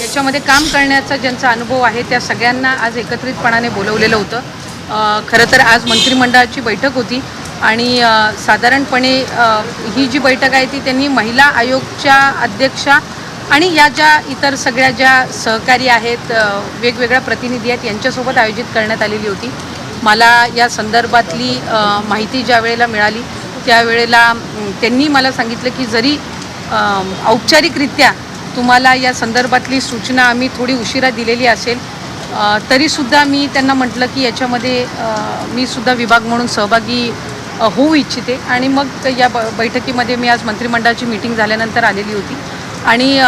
याच्यामध्ये काम करण्याचा ज्यांचा अनुभव आहे त्या सगळ्यांना आज एकत्रितपणाने बोलवलेलं होतं. खरं तर आज मंत्रिमंडळाची बैठक होती आणि साधारणपणे ही जी बैठक आहे ती त्यांनी महिला आयोगच्या अध्यक्षा आणि या ज्या इतर सगळ्या ज्या सहकारी आहेत वेगवेगळ्या प्रतिनिधी आहेत यांच्यासोबत आयोजित करण्यात आलेली होती. मला या संदर्भातली माहिती ज्या वेळेला मिळाली त्यावेळेला त्यांनी मला सांगितलं की जरी औपचारिकरित्या तुम्हाला या संदर्भातली सूचना आम्ही थोडी उशिरा दिलेली असेल. तरीसुद्धा मी त्यांना म्हटलं की याच्यामध्ये मी सुद्धा विभाग म्हणून सहभागी होऊ इच्छिते. आणि मग या ब बैठकीमध्ये मी आज मंत्रिमंडळाची मीटिंग झाल्यानंतर आलेली होती. आणि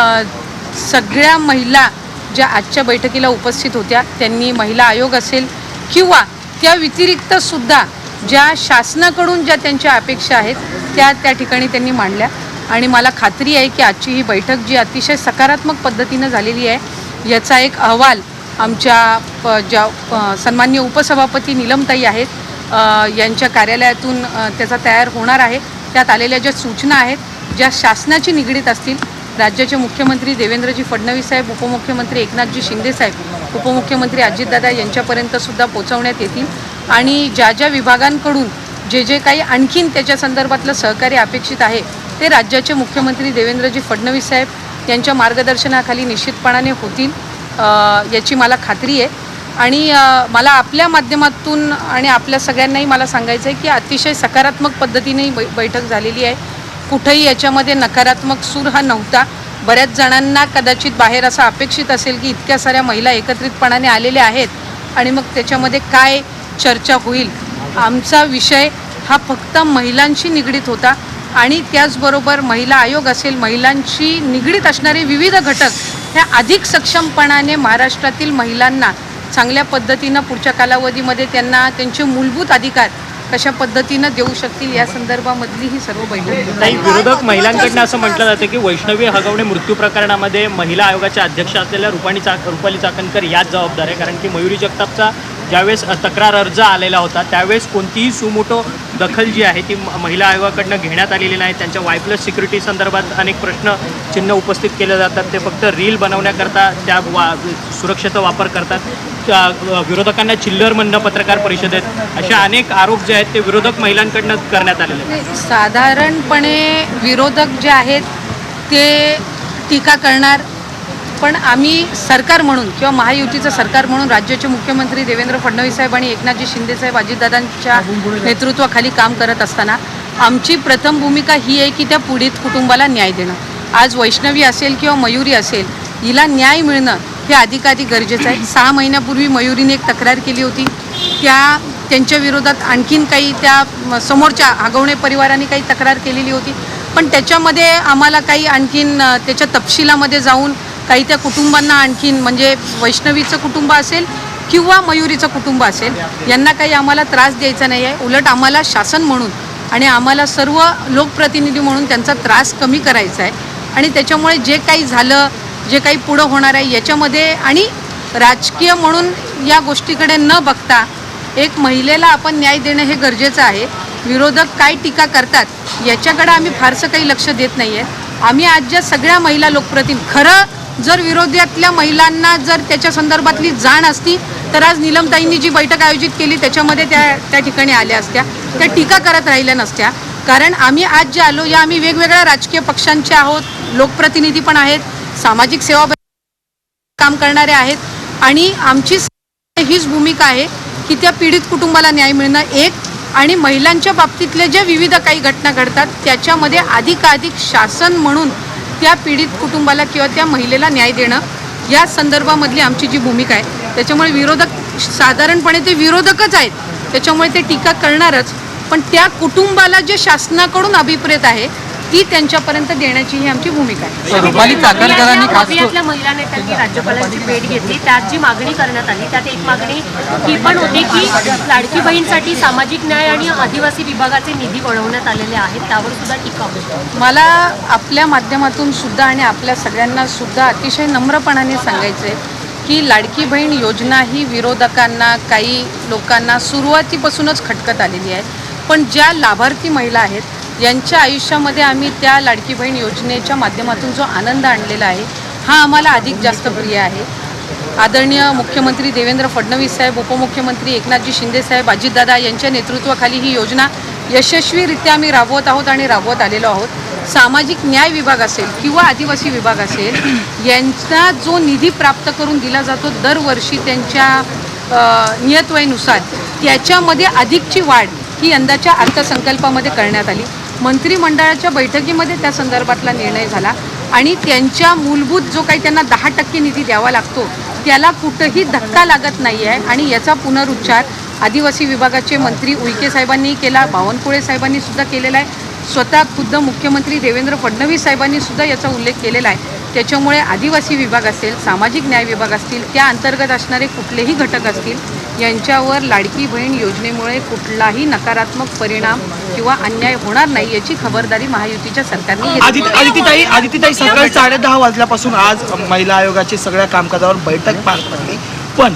सगळ्या महिला ज्या आजच्या बैठकीला उपस्थित होत्या त्यांनी महिला आयोग असेल किंवा त्या व्यतिरिक्तसुद्धा ज्या शासनाकडून ज्या त्यांच्या अपेक्षा आहेत त्या त्या ठिकाणी त्यांनी मांडल्या. आणि मला खात्री आहे की आजची ही बैठक जी अतिशय सकारात्मक पद्धतीनं झालेली आहे याचा एक अहवाल आमच्या प- ज्या सन्मान्य उपसभापती निलमताई आहेत यांच्या कार्यालयातून त्याचा तयार होणार आहे. त्यात आलेल्या ज्या सूचना आहेत ज्या शासनाची निगडीत असतील राज्याचे मुख्यमंत्री देवेंद्रजी फडणवीस साहेब उपमुख्यमंत्री एकनाथजी शिंदे साहेब उपमुख्यमंत्री अजितदादा यांच्यापर्यंत सुद्धा पोहोचवण्यात येतील. आणि ज्या ज्या विभागांकडून जे जे काही आणखीन त्याच्या संदर्भातलं सहकार्य अपेक्षित आहे ते राज्याचे मुख्यमंत्री देवेंद्रजी फडणवीस साहेब यांच्या मार्गदर्शनाखाली निश्चितपणाने होतील याची मला खात्री आहे. आणि मला आपल्या माध्यमातून आणि आपल्या सगळ्यांनाही मला सांगायचं आहे की अतिशय सकारात्मक पद्धतीने बै बैठक झालेली आहे. कुठंही याच्यामध्ये नकारात्मक सूर हा नव्हता. बऱ्याच जणांना कदाचित बाहेर असं अपेक्षित असेल की इतक्या साऱ्या महिला एकत्रितपणाने आलेल्या आहेत आणि मग त्याच्यामध्ये काय चर्चा होईल. आमचा विषय हा फक्त महिलांशी निगडीत होता. आणि त्याचबरोबर महिला आयोग असेल महिलांशी निगडीत असणारे विविध घटक ह्या अधिक सक्षमपणाने महाराष्ट्रातील महिलांना चांगल्या पद्धतीनं पुढच्या कालावधीमध्ये त्यांना त्यांचे मूलभूत अधिकार कशा पद्धतीनं देऊ शकतील या संदर्भामधली ही सर्व बैठक होती. काही विरोधक महिलांकडनं असं म्हटलं जातं की वैष्णवी हगवणे मृत्यू प्रकरणामध्ये महिला आयोगाच्या अध्यक्ष असलेल्या रुपाणी चाक रुपाली चाकणकर याच जबाबदार आहे कारण की मयुरी जगतापचा ज्यावेळेस तक्रार अर्ज आलेला होता त्यावेळेस कोणतीही सुमोटो दखल जी आहे ती म- महिला आयोगाकडनं घेण्यात आलेली नाही. त्यांच्या वाय प्लस सिक्युरिटी संदर्भात अनेक प्रश्न चिन्ह उपस्थित केले जातात. ते फक्त रील बनवण्याकरता त्या वा सुरक्षेचा वापर करतात. त्या, विरोधकांना चिल्लर म्हणणं पत्रकार परिषदेत असे अनेक आरोप जे आहेत ते विरोधक महिलांकडनं करण्यात आलेले आहेत. साधारणपणे विरोधक जे आहेत ते टीका करणार पण आम्ही सरकार म्हणून किंवा महायुतीचं सरकार म्हणून राज्याचे मुख्यमंत्री देवेंद्र फडणवीस साहेब आणि एकनाथजी शिंदे साहेब अजितदादांच्या नेतृत्वाखाली काम करत असताना आमची प्रथम भूमिका ही आहे की त्या पीडित कुटुंबाला न्याय देणं. आज वैष्णवी असेल किंवा मयुरी असेल हिला न्याय मिळणं हे अधिकाधिक गरजेचं आहे. सहा महिन्यापूर्वी मयुरीने एक तक्रार केली होती. त्या त्यांच्या विरोधात आणखीन काही त्या समोरच्या आगवणे परिवाराने काही तक्रार केलेली होती. पण त्याच्यामध्ये आम्हाला काही आणखीन त्याच्या तपशिलामध्ये जाऊन काही त्या कुटुंबांना आणखीन म्हणजे वैष्णवीचं कुटुंब असेल किंवा मयुरीचं कुटुंब असेल यांना काही आम्हाला त्रास द्यायचा नाही आहे. उलट आम्हाला शासन म्हणून आणि आम्हाला सर्व लोकप्रतिनिधी म्हणून त्यांचा त्रास कमी करायचा आहे. आणि त्याच्यामुळे जे काही झालं जे काही पुढं होणार आहे याच्यामध्ये आणि राजकीय म्हणून या गोष्टीकडे न बघता एक महिलेला आपण न्याय देणं हे गरजेचं आहे. विरोधक काय टीका करतात याच्याकडे आम्ही फारसं काही लक्ष देत नाही आहे आम्ही आज ज्या सगळ्या महिला लोकप्रतिनिधी खरं जर विरोधातल्या महिलांना जर त्याच्या संदर्भातली जाण असती तर आज निलमताईंनी जी बैठक आयोजित केली त्याच्यामध्ये त्या त्या ठिकाणी आल्या असत्या. त्या टीका करत राहिल्या नसत्या. कारण आम्ही आज जे आलो या आम्ही वेगवेगळ्या राजकीय पक्षांचे आहोत लोकप्रतिनिधी पण आहेत सामाजिक सेवा काम करणारे आहेत आणि आमची हीच भूमिका आहे की त्या पीडित कुटुंबाला न्याय मिळणं एक आणि महिलांच्या बाबतीतले ज्या विविध काही घटना घडतात त्याच्यामध्ये अधिकाधिक शासन म्हणून त्या पीडित कुटुंबाला किंवा त्या महिलेला न्याय देणं या संदर्भामधली आमची जी भूमिका आहे त्याच्यामुळे विरोधक साधारणपणे ते विरोधकच आहेत. त्याच्यामुळे ते टीका करणारच. पण त्या कुटुंबाला जे शासनाकडून अभिप्रेत आहे ती त्यांच्यापर्यंत देण्याची ही आमची भूमिका आहे. रुपाली चाकणकरांनी खास महिला नेत्यांनी राज्यपालांची भेट घेतली. त्यात जी मागणी करण्यात आली त्यात एक मागणी ही पण होती की लाडकी बहीणसाठी सामाजिक न्याय आणि आदिवासी विभागाचे निधी वळवण्यात आलेले आहेत. त्यावर सुद्धा टीका होती. मला आपल्या माध्यमातून सुद्धा आणि आपल्या सगळ्यांना सुद्धा अतिशय नम्रपणाने सांगायचं आहे की लाडकी बहीण योजना ही विरोधकांना काही लोकांना सुरुवातीपासूनच खटकत आलेली आहे. पण ज्या लाभार्थी महिला आहेत यांच्या आयुष्यामध्ये आम्ही त्या लाडकी बहीण योजनेच्या माध्यमातून जो आनंद आणलेला आहे हा आम्हाला अधिक जास्त प्रिय आहे. आदरणीय मुख्यमंत्री देवेंद्र फडणवीस साहेब उपमुख्यमंत्री एकनाथजी शिंदे साहेब अजितदादा यांच्या नेतृत्वाखाली ही योजना यशस्वीरित्या आम्ही राबवत आहोत आणि राबवत आलेलो आहोत. सामाजिक न्याय विभाग असेल किंवा आदिवासी विभाग असेल यांचा जो निधी प्राप्त करून दिला जातो दरवर्षी त्यांच्या नियतवयीनुसार त्याच्यामध्ये अधिकची वाढ ही यंदाच्या अर्थसंकल्पामध्ये करण्यात आली. मंत्रिमंडळाच्या बैठकीमध्ये त्या संदर्भातला निर्णय झाला आणि त्यांच्या मूलभूत जो काही त्यांना दहा टक्के निधी द्यावा लागतो त्याला कुठंही धक्का लागत नाही आहे आणि याचा पुनरुच्चार आदिवासी विभागाचे मंत्री उईके साहेबांनी केला बावनकुळे साहेबांनी सुद्धा केलेला आहे. स्वतः खुद्द मुख्यमंत्री देवेंद्र फडणवीस साहेबांनी सुद्धा याचा उल्लेख केलेला आहे. त्याच्यामुळे आदिवासी विभाग असेल सामाजिक न्याय विभाग असतील त्या अंतर्गत असणारे कुठलेही घटक असतील यांच्यावर लाडकी बहीण योजनेमुळे कुठलाही नकारात्मक परिणाम किंवा अन्याय होणार नाही याची खबरदारी महायुतीच्या सरकारने आदित्यताई आदित्यताई सकाळी साडेदहा वाजल्यापासून आज महिला आयोगाची सगळ्या कामकाजावर बैठक पार पडली. पण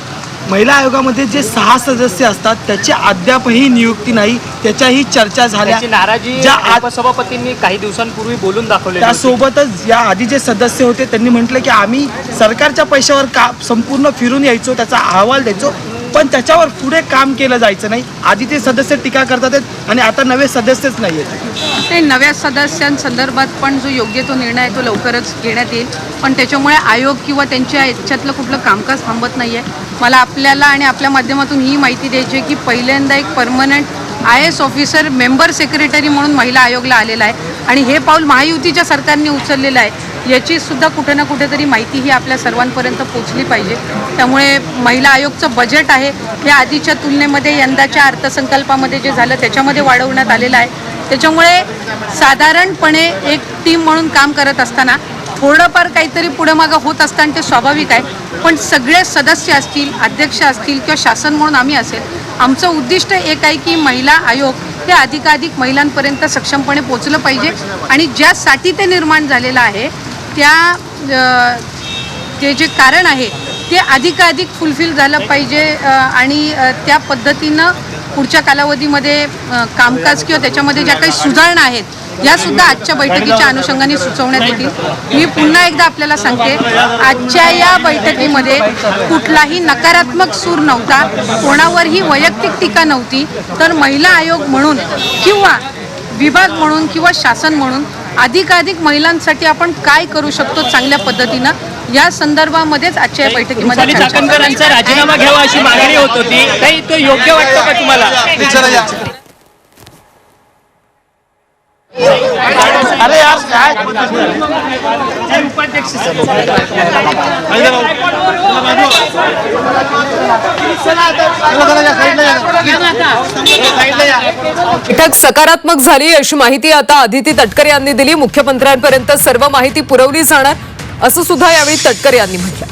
महिला आयोगामध्ये जे सहा सदस्य असतात त्याची अद्यापही नियुक्ती नाही त्याच्याही चर्चा झाल्या. नाराजी ज्या आज उपसभापतींनी काही दिवसांपूर्वी बोलून दाखवलेली होती. त्यासोबतच या आधी जे सदस्य होते त्यांनी म्हटलं की आम्ही सरकारच्या पैशावर का संपूर्ण फिरून यायचो त्याचा अहवाल द्यायचो. पण त्याच्यावर पुढे काम केलं जायचं नाही. आधी ते सदस्य टीका करतात आणि आता नवे सदस्यच नाही आहेत. ते नव्या सदस्यांसंदर्भात पण जो योग्य तो निर्णय आहे तो लवकरच घेण्यात येईल. पण त्याच्यामुळे आयोग किंवा त्यांच्या याच्यातलं कुठलं कामकाज थांबत नाही आहे मला आपल्याला आणि आपल्या माध्यमातून ही माहिती द्यायची आहे की पहिल्यांदा एक permanent I S officer member secretary म्हणून महिला आयोगला आलेला आहे. आणि हे पाऊल महायुतीच्या सरकारने उचललेलं आहे. याचीसुद्धा कुठे ना कुठेतरी माहिती ही आपल्या सर्वांपर्यंत पोचली पाहिजे. त्यामुळे महिला आयोगचं बजेट आहे. हे आधीच्या तुलनेमध्ये यंदाच्या अर्थसंकल्पामध्ये जे झालं त्याच्यामध्ये वाढवण्यात आलेलं आहे. त्याच्यामुळे साधारणपणे एक टीम म्हणून काम करत असताना थोडंफार काहीतरी पुढं मागं होत असताना ते स्वाभाविक आहे. पण सगळे सदस्य असतील अध्यक्ष असतील किंवा शासन म्हणून आम्ही असेल आमचं उद्दिष्ट एक आहे की महिला आयोग हे अधिकाधिक महिलांपर्यंत सक्षमपणे पोचलं पाहिजे. आणि ज्यासाठी ते निर्माण झालेलं आहे त्या ते जे कारण आहे ते अधिकाधिक फुलफिल झालं पाहिजे आणि त्या पद्धतीनं पुढच्या कालावधीमध्ये कामकाज किंवा त्याच्यामध्ये ज्या काही सुधारणा आहेत या सुद्धा आजच्या बैठकीच्या अनुषंगाने सुचवण्यात येतील. मी पुन्हा एकदा आपल्याला सांगते आजच्या या बैठकीमध्ये कुठलाही नकारात्मक सूर नव्हता कोणावरही वैयक्तिक टीका नव्हती तर महिला आयोग म्हणून किंवा विभाग म्हणून किंवा शासन म्हणून अधिकाधिक महिलांसाठी आपण काय करू शकतो चांगल्या पद्धतीनं? या संदर्भामध्येच आजच्या या बैठकीमध्ये राजीनामा घ्यावा अशी मागणी होत होती. काही तो योग्य वाटतं का तुम्हाला? अरे यार काय? उपाध्यक्ष बैठक सकारात्मक झाली अशी माहिती आता आदिती तटकर यांनी दिली. मुख्यमंत्र्यांपर्यंत सर्व माहिती पुरवली जाणार असं सुद्धा यावेळी तटकर यांनी म्हटलं.